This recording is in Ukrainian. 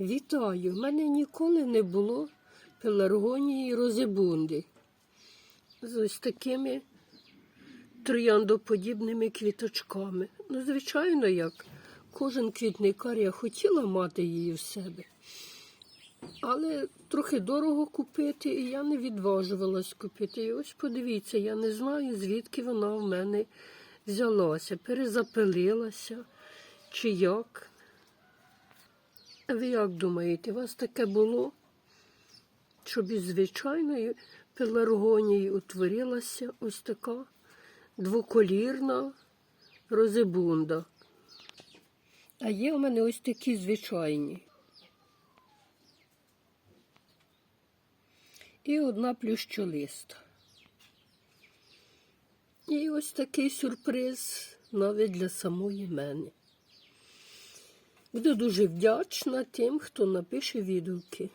Вітаю! В мене ніколи не було пеларгонії розибунди з ось такими трояндоподібними квіточками. Ну, звичайно, як кожен квітникар я хотіла мати її в себе. Але трохи дорого купити, і я не відважувалась купити. І ось подивіться, я не знаю, звідки вона в мене взялася, перезапилилася чи як. Ви як думаєте, у вас таке було, щоб із звичайної пеларгонії утворилася ось така двоколірна розибунда? А є у мене ось такі звичайні. І одна плющолиста. І ось такий сюрприз навіть для самої мене. Буду дуже вдячна тим, хто напише відгуки.